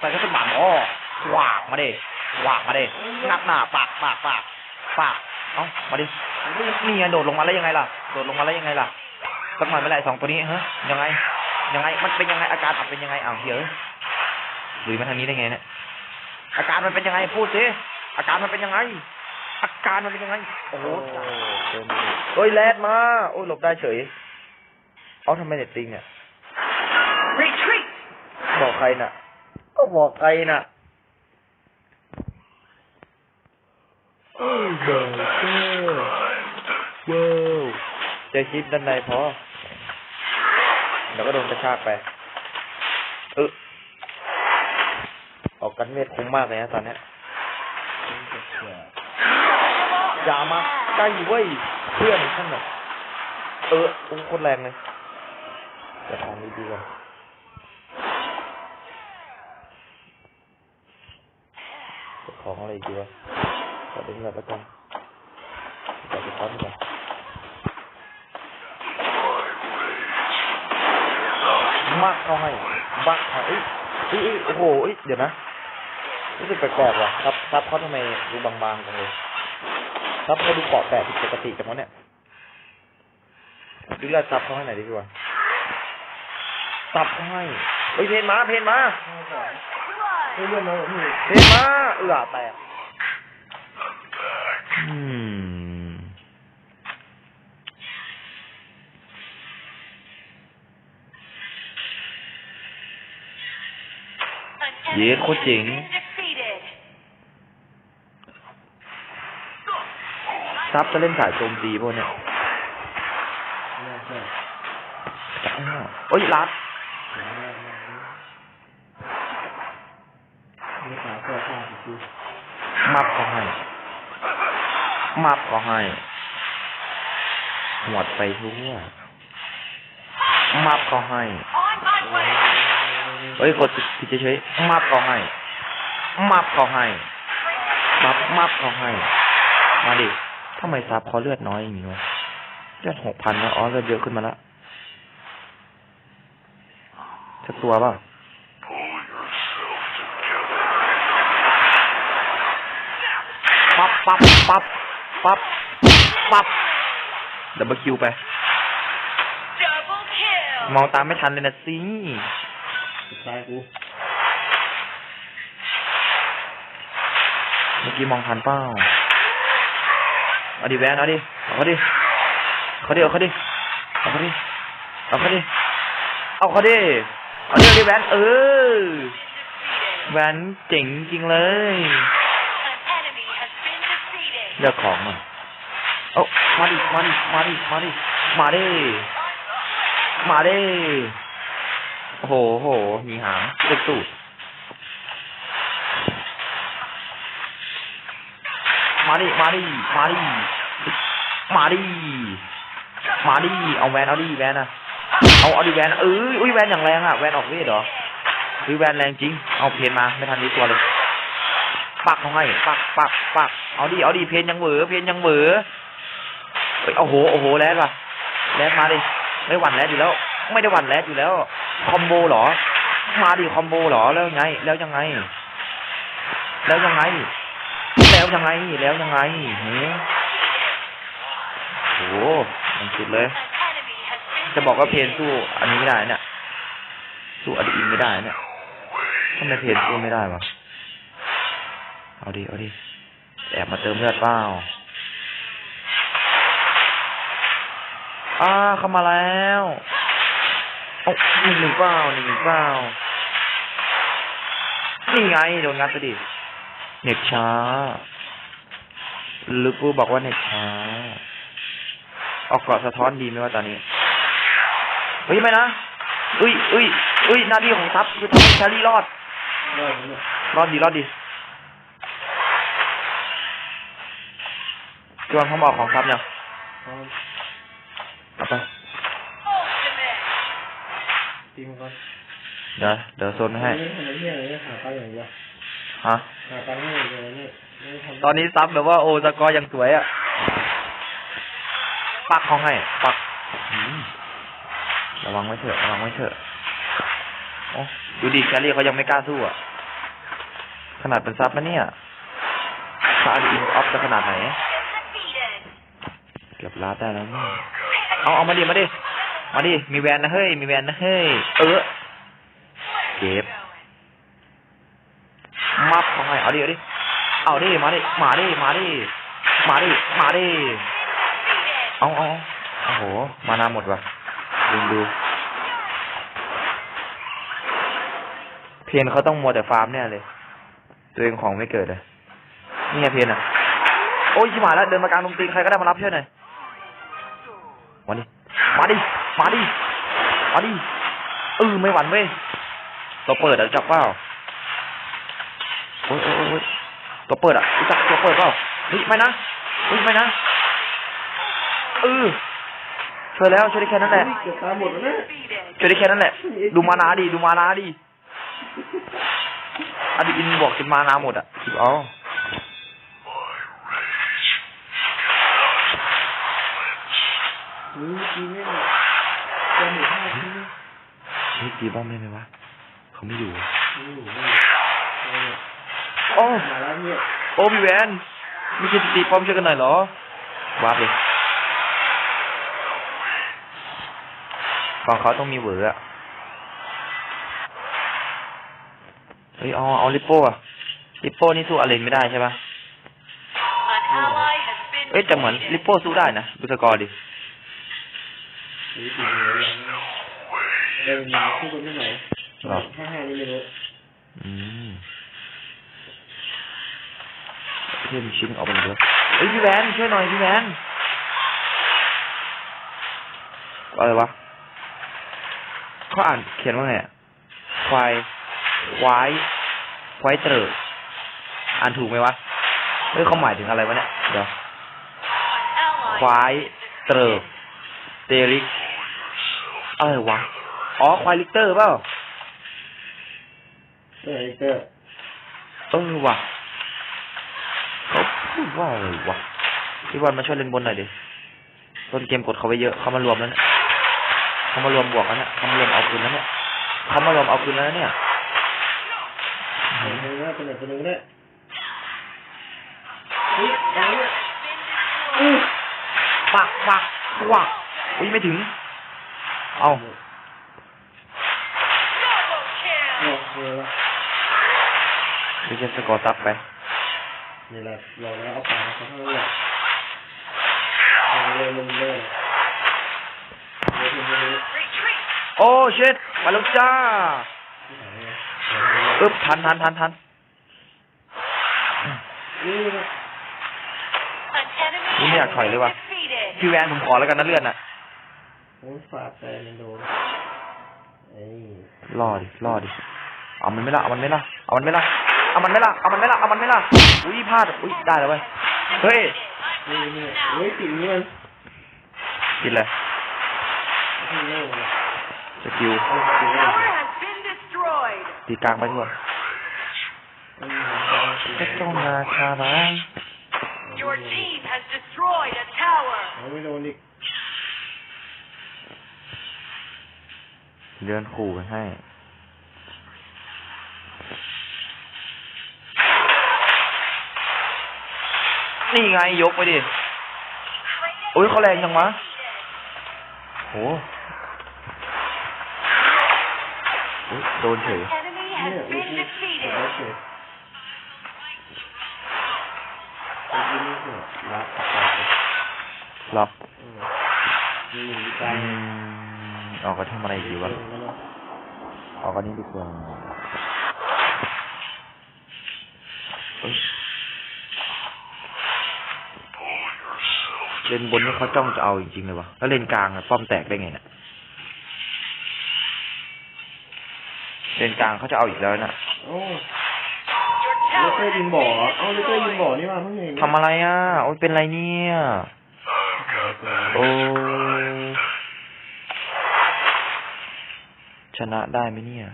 ใส่กระสุนหมาอ๋อวากมาดิวากมาดิงัดหน้าปากปากปากปากเอ้ามาดินี่ไงโดดลงมาแล้วยังไงล่ะโดดลงมาแล้วยังไงล่ะสักหน่อยไม่ไรสองตัวนี้ฮะยังไง ยังไง มันเป็นยังไงอาการอับเป็นยังไงอ้าวเหี้ยอะหรือมาทางนี้ได้ไงเนี่ยอาการมันเป็นยังไงพูดสิอาการมันเป็นยังไง อาการมันเป็นยังไง โอ้โหโอ้ยแลดมา โอ้ยหลบได้เฉย เอาทำไมเน็ตติงเนี่ย Retreat! บอกใครน่ะ ก็บอกใครน่ะโอ้ยเบอร์เกอร์ว้าวเจอคลิปด้านในพอเดี๋ยวก็โดนกระชากไปเออออกกันเวทคุ้มมากเลยนะตอนเนี้ยอย่ามาใกล้เว้ยเพื่อนท่านน่ะเออโอ้โคตรแรงเลยแต่ทางนี้ดีกว่า เก็บ ของอะไรอีกดีวะขอดึงเงินแล้วกันจะไปค้อนก่อนมักเขาให้บักเขาเอ้เอ้ยเอ้ยโอ้โหเอ้ยเดี๋ยวนะรู้สึกแปลกๆว่ะซับซับเขาทำไมดูบางๆจังเลยซับเขาดูเกาะแตกผิดปกติจังวะเนี่ยดูแลซับเขาให้หน่อยดีกว่าซับเขาให้เฮ้ยเพนมาเพนมา เฮ้ยเรื่องน้องพี่เพนมาเอือแตกอืม An Yeah, enemy goed has ding. been defeated. ซับจะเล่นสายโจมตีพวกเนี่ยน่าใช่จับให้หน่อยโอ้ยรัด เสียงมากมากนี่ขาเสื้อผ้าสิคือ มับเขาให้ มับเขาให้ หมดไปทั่วมับเขาให้ เฮ้ยกดผิดเฉยๆมับเขาให้ มับเขาให้ มับมับเขาให้ มาดิทำไมซับเขาเลือดน้อยอย่างนี้วะเลือดหกพันแล้วอ๋อเลือดเยอะขึ้นมาล้วสักตัวปล่า ปั๊บปั๊บปั๊บปั๊บปั๊บดับเบิลคิวไป Double kill. มองตามไม่ทันเลยนะสิสุดท้ายกูเมื่อกี้มองทันเปล่าเอาดิแวนเอาดิเอาเขาดิเขาดิเอาเขาดิเอาเขาดิเอาเขาดิเอาเขาดิเอาดิเอาดิแวนเออ Defeated. แวนเจ๋งจริงเลย เลือกของมาเอามาดิมาดิมาดิมาดิมาดิมาดิโอ้โหโอ้โหมีหางเลือกตูดมาดิมาดิมาดิมาดิมาดิเอาแวนเอาดิแวนอะเอาเอาดิแวนเอ้ยอุ้ยแวนอย่างแรงอะแวนออกเวทเหรอคือแวนแรงจริง เอาเพนมาไม่ทันรู้ตัวเลย ปักเขาให้ปักปักปักเอาดิเอาดิเพนยังเหวอเพนยังเหวอเฮ้ยโอ้โหโอ้โหแลดว่ะแลดมาดิไม่หวั่นแลดอยู่แล้ว ไม่ได้หวั่นแลดอยู่แล้วคอมโบเหรอ มาดิคอมโบเหรอแล้วไง แล้วยังไง แล้วยังไง แล้วยังไงแล้วยังไงหือโอ้โหมันสุดเลย จะบอกว่าเพนสู้อันนี้ไม่ได้เนี่ยสู้อดีอินไม่ได้เนี่ยทำไมเพนสู้ไม่ได้วะ เอาดิ เอาดิ แอบมาเติมเลือดเปล่าอ่าเข้ามาแล้วเอาหนึ่งหนึ่งเปล่าหนึ่งหนึ่งเปล่านี่ไง โดนงัดไปดิ เน็ตช้าหรือกูบอกว่าเน็ตช้า ออกเกาะสะท้อนดีไหมว่าตอนนี้ เฮ้ยไม่นะอุ้ยอุ้ยอุ้ยหน้าที่ของซับคือทำให้แครี่รอด รอดเนี่ยรอดดีรอดดี จวนเขาบอกของซับยังเขาเอาไป ultimate. ตีมันก่อนเดี๋ยวเดี๋ยวโซนให้นี่ทำไมเนี่ยเนี่ยหาตังค์อย่างเดียวฮะหาตังค์ให้อย่างเดียวเนี่ยไม่ทำตอนนี้ซับแบบว่าโอสกอร์ยังสวยอะปักเขาให้ ปักอืมระวังไว้เถอะระวังไว้เถอะโอ้ดูดิแครี่เขายังไม่กล้าสู้อะขนาดเป็นซับนะเนี่ยซาอินออฟจะขนาดไหน Defeated. เกือบลาดได้แล้วเนี่ยเอาเอามาดิมาดิมาดิมีแวนนะเฮ้ยมีแวนนะเฮ้ยเออเก็บมับเขาให้เอาดิเอาดิเอาดิมาดิมาดิมาดิมาดิมาดิเอาเอาโอ้โหมานาหมดว่ะดูดูเพียนเขาต้องมัวแต่ฟาร์มเนี่ยเลย ตัวเองของไม่เกิดเลยนี่ไงเพียนอะโอ้ยชิบหายแล้วเดินมากลางดนตรีใครก็ได้มารับช่วยหน่อย มาดิ มาดิ มาดิ มาดิเออไม่หวั่นเว้ย ตัวเปิดอะจักเปล่าโอ้ยโอ้ยโอ้ยตัวเปิดอะรู้จักตัวเปิดเปล่าเฮ้ยไม่นะเฮ้ยไม่นะเออช่วยแล้วช่วยได้แค่นั้นแหละเกือบตายหมดแล้วนะช่วยได้แค่นั้นแหละ ดูมานาดิ ดูมานาดิอดีอินบอกจนมานาหมดอะคิดเอา นี่จริงเนี่ยจะหมดท่าที่นี่ เฮ้ยตีบ้องได้ไหมวะเขาไม่อยู่ไม่อยู่ไม่อยู่โอ้มาแล้วเนี่ยโอ้พี่แวนไม่ใช่ตีป้อมช่วยกันหน่อยเหรอวาบเลยฝั่งเขาต้องมีเหวอร์อะเฮ้ยเอาเอาลิปโป้อะลิปโป้นี่สู้อาเลนไม่ได้ใช่ปะ An ally has been เอ้ยแต่เหมือนลิป defeated. โป้สู้ได้นะดูสกอร์ดิหรือติด เลยเดินมาคู่กันไม่ไหนหรอห้าห้านี่ไม่รู้อืมเพิ่มชิ้นออกไปเลยเฮ้ยพี่แวนช่วยหน่อยพี่แวนอะไรวะเขาอ่านเขียนว่าไงอะควายควายควายเตรออ่านถูกไหมวะเฮ้ยเขาหมายถึงอะไรวะเนี่ยเดี๋ยวควายเตอ defeated. เตริกอะไรวะ อ๋อควายลิกเตอร์เปล่าเตอร์ไอเตอร์เออว่ะเขาพูดว่าอะไรวะพี่บอลมาช่วยเล่นบนหน่อยดิต้นเกมกดเขาไว้เยอะเขามารวมแล้วเนี่ยเขามารวมบวกแล้วเนี่ยเขามารวมเอาคืนแล้วเนี่ยเขามารวมเอาคืนแล้วเนี่ยเห็นไหมว่าเป็นไหนเป็นหนึ่งได้เฮ้ยเอาเนี่ย Has been destroyed. ปักปักปักอุ้ยไม่ถึง เอา Double โอ้ kill. โหดูเชฟสกอร์ซับไปนี่แหละลองแล้วเอาปากเขาเท่านั้นแหละเอาเลยมันเลยเลยทีนี้ Retreat. โอ้เชิดมาแล้วจ้าที่ไหนเนี่ยอึบทันทันทันทันนี่นะ An enemy นี่ไม่อยาก has ถอยเลยว่ะ been defeated. พี่แวนผมขอแล้วกันนะเลื่อนน่ะโอ้ยฝาดแต่มันโดนไอ้รอดิรอดิ เอามันไม่ละเอามันไม่ละเอามันไม่ละเอามันไม่ละเอามันไม่ละเอามันไม่ละอุ้ยพลาดอุ้ยได้แล้วเว้ยเฮ้ยนี่นี่เฮ้ยสิ่งนี้มันกินเลยที่โง่เลยสกิลตีกลางไปทั่วมันเอาสิ่งจะต้องราคาบ้าง Your team has destroyed a tower. เอาไม่โดนอีกเดือนขู่ไปให้ นี่ไงยกไปดิโอ้ยเขาแรงจังวะโหอุ๊ยโดนเฉย Enemy เนี่ย has อุ้ย been นี่ defeated. โอเคไอ้ที่นี่คือรักปากเลยหรออืมนี่อยู่ที่กอืลางมออกก็ทำอะไรดีวะเก่งนเนอะออกกันนี้ดีกว่าเอ้ย เลนบนนี่เขาจ้องจะเอาจริงๆเลยวะแล้วเลนกลางอะป้อมแตกได้ไงเนี่ยเลนกลางเขาจะเอาอีกแล้วนะโอ้ Your เล tower เตอร์ has ยิง been บ่อเอ้าเลเตอร์ยิงบ่อ destroyed. นี่มาเพิ่งเห็นทำอะไรอะโอ้ยเป็นไรเนี่ยโอ้ชนะได้ไหมเนี่ย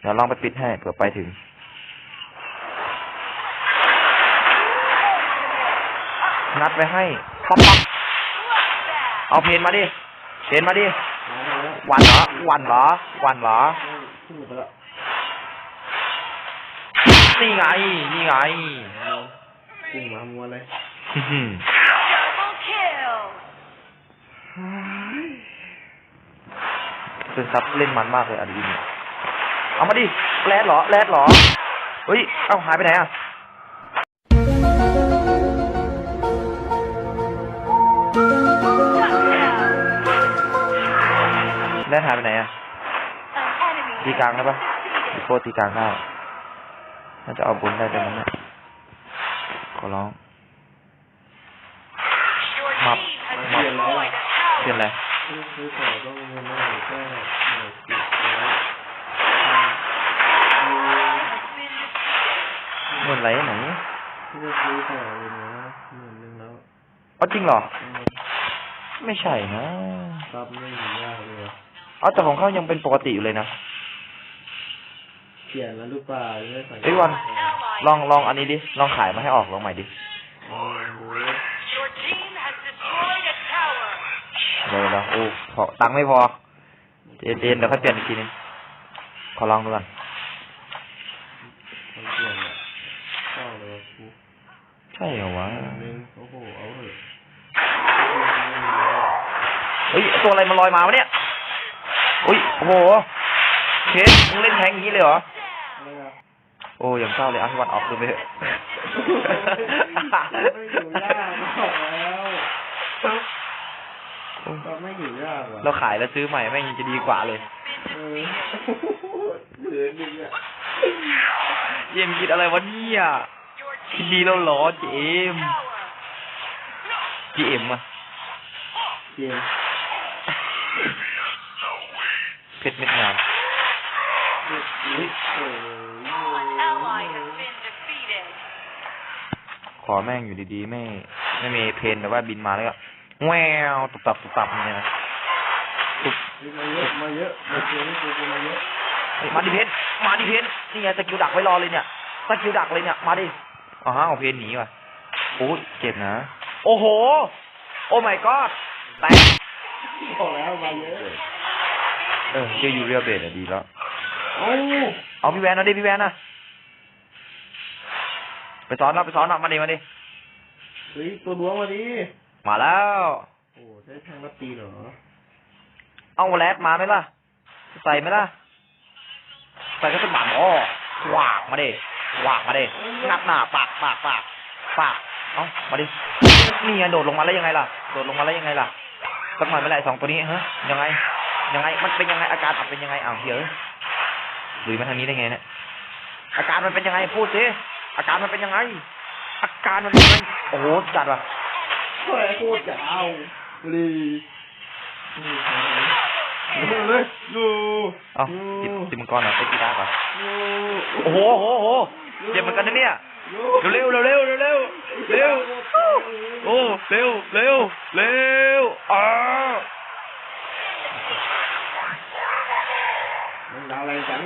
เดี๋ยวลองไปปิดให้เผื่อไปถึง นัดไว้ให้ป๊อปป๊อป Bloodbath. เอาเพนมาดิเพนมาดิมาแล้วหวันเหรอหวันเหรอหวันเหรอขึ้นไปแล้วนี่ไง นี่ไงเอาพุ่งมามัวเลย Double kill. เป็นซับเล่นมันมากเลยอันนี้เนี่ยเอามาดิแรดเหรอแรดเหรอ เฮ้ย เอ้าหายไปไหนอะ แรดหายไปไหนอะ An enemy ตีกลางได้ปะ defeated. โคตรตีกลางได้น่าจะเอาบุญได้ด้วยมั้งเนี่ยขอร้อง Your Mập. team has Mập. destroyed a เปลี่ยน tower. อะไรซื้อซื้อของต้องเงินเท่าไหร่ก็หน่วยสิบร้อย Has been defeated. เงินไหลไหนที่จะซื้อของเลยนะหมื่นหนึ่งแล้วเอาจริงเหรออืมไม่ใช่นะซับไม่อยู่ยากเลย อะเอาแต่ของเขายังเป็นปกติอยู่เลยนะเปลี่ยนแล้วหรือเปล่ายังไม่ใส่เอ้ยวัน Ally ลองลองอันนี้ดิลองขายมาให้ออกลองใหม่ดิลองดู Your team has destroyed a tower. เดี๋ยวเดี๋ยวโอ้พอตังค์ไม่พอเจนเจนเดี๋ยวค่อยเปลี่ยนอีกทีนึงขอลองดูก่อนมันเปลี่ยนอะเข้าเลยว่ะกูใช่เหรอวะหมื่นหนึ่งโอ้โหเอาเถอะเฮ้ยตัวอะไรมันลอยมาวะเนี่ย อุ้ยโอ้โหเคนมึงเล่นแทงอย่างนี้เลยเหรออะไรอะโอ้ยังเศร้าเลยอะพี่วันออกดูไปเถอะไม่อยู่ยากบอกแล้วซับไม่อยู่ยากว่ะเราขายแล้วซื้อใหม่แม่งยังจะดีกว่าเลยเออเหมือนมึงอะเจมส์คิดอะไรวะเนี่ย Your คิด team ดีแล้วเหรอเจ has มส์ tower. เจมส์อะเกมเพ ชรเม็ดงามขอแม่งอยู่ดีๆ ไม่ ไม่มีเพนแต่ว่าบินมาแล้วก็แววตุบตับตุบตับเงี้ยนะตุบมาเยอะมาเยอะมาเจอนี่กูมาเยอะมาดิเพนมาดิเพนนี่ไงสกิลดักไว้รอเลยเนี่ยสกิลดักเลยเนี่ยมาดิอ๋อฮะเอาเพนหนีว่ะโอ้เจ็บนะ โอ้โห โอ้ my god แตกบอแล้วมาเยอะ ออเจอยูเรียเบดอะดีแล้วโอ้เอาพี่แวนนะดิพี่แวนนะไปซ้อนนะไปซ้อนนะมาดิมาดิเฮ้ยตัวล้วงมาดิมาแล้วโอ้ใช้แทงรับตีเหรอเอาแรดมาไหมล่ะใส่ไหมล่ะใส่ก็เป็นหมาหมอวากมาดิวากมาดิงับหน้าปากปากปากปากเอามาดินี่ไงโดดลงมาแล้วยังไงล่ะโดดลงมาแล้วยังไงล่ะสักหน่อยไม่ไรสองตัวนี้ฮะยังไง ยังไง มันเป็นยังไงอาการมันเป็นยังไงอ้าวเฮ้ยหรือมาทางนี้ได้ไงเนี่ยอาการมันเป็นยังไงพูดสิอาการมันเป็นยังไง อาการมันเป็นยังไงโอ้โหจัดว่ะเฮ้ยโคตรจะเอาลีนี่เลยดูเอาติดติดมังกรเหรอไอ้กีฬาก่อนดูโอ้โหโอ้โหโอ้โหเจ็บเหมือนกันนะเนี่ยเร็วเร็วเร็วเร็วเร็วเร็วโอ้เร็วเร็วเร็วอ่า มัน อะไรจัง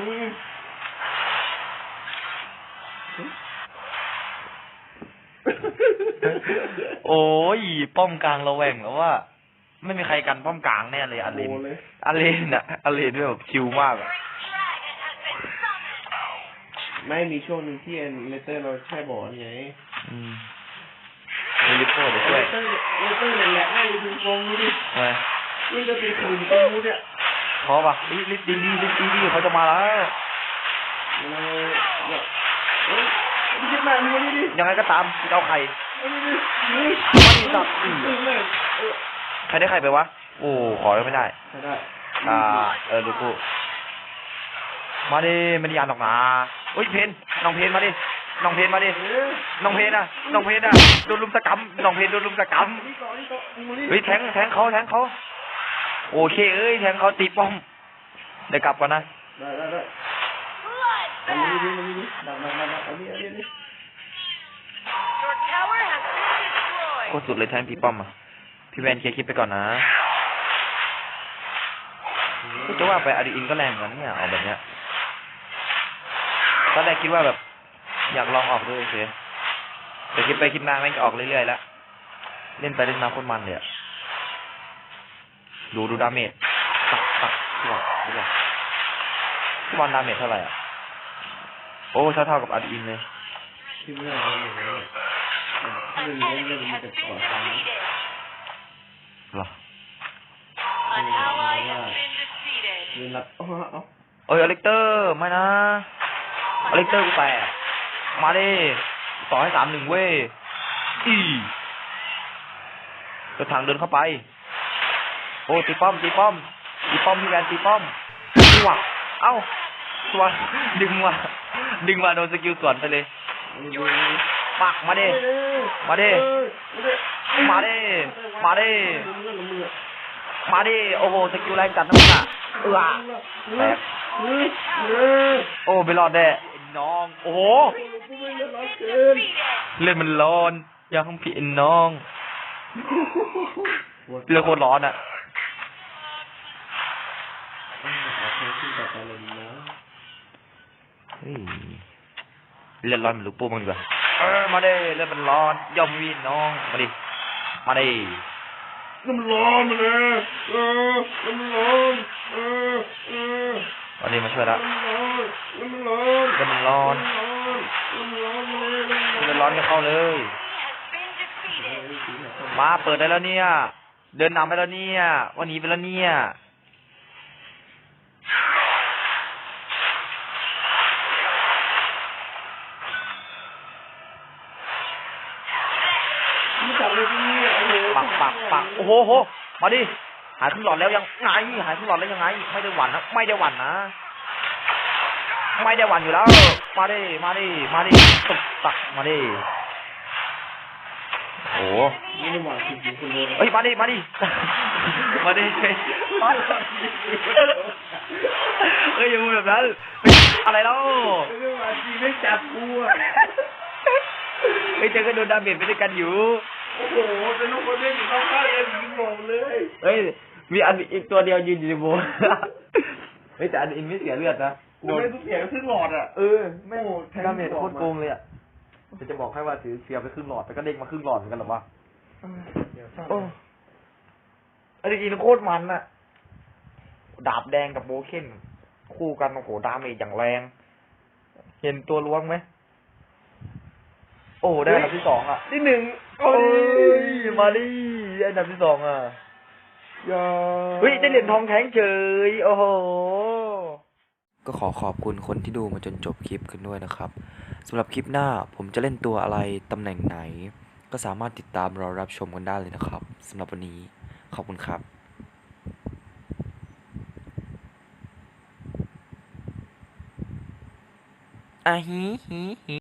โอ้ยป้อมกลางระแวงแล้วว่า ไม่มีใครกันป้อมกลางแน่เลยอาเลนโอ้เลยอาเลนอะอาเลนแบบชิลมากอะไม่มีช่วงหนึ่งที่เอ็นเลเตอร์เราแช่บ่อนี่ไงอืมมีลิปโป้เดี๋ยวเลช่วยเตอร์เลเตอร์เนี่ยแหละให้ดูกองดูดิทำไมนี่จะเป็นคืนตรงนู้นเนี่ย พอปะรีบรีบดีดีรีบดีดีเขาจะมาแล้วเราเนี่ยเฮ้ยไม่ใช่มาดูนี่ดิยังไงก็ตามเอาไข่เอานี่ดิเฮ้ยมาดิสัตว์ตึงเลยเออใครได้ไข่ไปวะโอ้ขอยังไม่ได้ใช่ได้อ่าเออดูกูมาดิม่ได้ยานหรอกนะเฮ้ยเพนน้องเพนมาดิน้องเพนมาดิน้องเพนอะน้องเพนอะโดนลุมสกรรมน้องเพนโดนลุมสกรรมนี่ก่อนนี่ก่อนดูนี่เฮ้ยแทงแทงเขาแทงเขา โอเค เอ้ยแทงเขาตีป้อมเดี๋ยวกลับก่อนนะได้ได้ได้อันนี้ดิอันนี้ดิดักดักดักดักอันนี้อันนี้อันนี้ Your tower has been โค destroyed. ตรสุดเลยแทงพี่ป้อมอะ พี่แวนเคลียร์คลิปไปก่อนนะก็จะว่าไปอารีอินก็แรงเหมือนกันเนี่ยเอาแบบเนี้ยตอนแรกคิดว่าแบบ อยากลองออกด้วยเฉยแต่คิดไปคิดมาแม่งจะออกเรื่อยๆแล้ว เล่นไปเล่นมาโคตรมันเลยอะ ดูดูดาเมจตักตักดูว่าดูว่าพี่บอลดาเมจเท่าไหร่อะ โอ้เท่าเท่ากับอาร์อินเลยที่ไม่ได้ทำอย่างนั้นเนี่ยถ้า An เรื่องเรื่อง enemy มัน has จะก่อสร้างหรอเรียนรับเอาเอาเอ้ยอเล็กเตอร์ไม่นะอเล็กเตอร์กูแตกมาดิต่อให้สามหนึ่งเว้ยอีกระถางเดินเข้าไป อ้ตีป้อมตีป้อมตีป้อมพี่แวนตีป้อมว่ะเอ้าตัวดึงว่ะดึงว่ะโดนสกิลสวนไปเลยอาดูปักมาเดิมาเดิมาเดิมาเดิมาเดิโอ้โหสกิลแรงจัดนะมึงอะเออแตกโอ้ไปรอดแน่ไอ้น้อง โอ้โหเล่นมันร้อนอยังพี่น้องเรื่อโคตรร้อนอะ ที่ต่อไปเลยนะเฮ้ยเล่นร้อนมันลูกโป่งมันดีกว่าเออมาดิเล่นมันร้อนยอมวีนน้อง มาดิ มาดิน้ำร้อนเลยเออน้ำร้อนเออเออมาดิมาช่วยละน้ำร้อนน้ำร้อนเล่นมันร้อนน้ำร้อนเลยเล่นร้อนก็เข้าเลย He has been defeated. มาเปิดได้แล้วเนี่ย เดินนำไปแล้วเนี่ย วันนี้ไปแล้วเนี่ย ไม่จับเลยพี่โอ้โห ปักปักปักโอ้โหโหมาดิหายครึ่งหลอดแล้วยังไงหายครึ่งหลอดแล้วยังไง ไม่ได้หวั่นนะไม่ได้หวั่นนะไม่ได้หวั่นอยู่แล้ว มาดิมาดิมาดิตบตักมาดิโอ้โหไม่ได้หวังจริงๆคุณโดนเฮ้ยมาดิมาดิมาดิมาดิเฮ้ยอย่าพูดแบบนั้นเฮ้ยอะไรแล้วไม่ได้หวังจริงไม่จับกูอะเฮ้ยเจอกันโดนดาเมจไปด้วยกันอยู่ โอ้โหเป็นลูกคนเล่นอยู่ข้างๆเองยิงงงเลยเฮ้ย มีอันอีกตัวเดียวยืนอยู่ในโบนเฮ้ยแต่อันอินไม่เสียเลือดนะโดนกูเสียครึ่งหลอดอะ เออแม่งโอ้แทง ดาเมจโคตรโกงเลยอะจะจะบอกให้ว่าถือเสียไปครึ่งหลอดแต่ก็เด้งมาครึ่งหลอดเหมือนกันหรอวะเดี๋ยวช่างโอ้ไอ้จริงๆโคตรมันอะดาบแดงกับโบเคนคู่กันโอ้โหดาเมจอย่างแรง เห็นตัวล้วงไหม โอ้โหได้อันดับที่สองอะ ที่หนึ่ง โอ้ยมาดิได้อันดับที่สองอะอย่าเฮ้ยได้เหรียญทองแข็งเฉยโอ้โหก็ขอขอบคุณคนที่ดูมาจนจบคลิปกันด้วยนะครับสำหรับคลิปหน้าผมจะเล่นตัวอะไรตำแหน่งไหน ก็สามารถติดตามรอรับชมกันได้เลยนะครับสำหรับวันนี้ขอบคุณครับอาฮีฮีฮี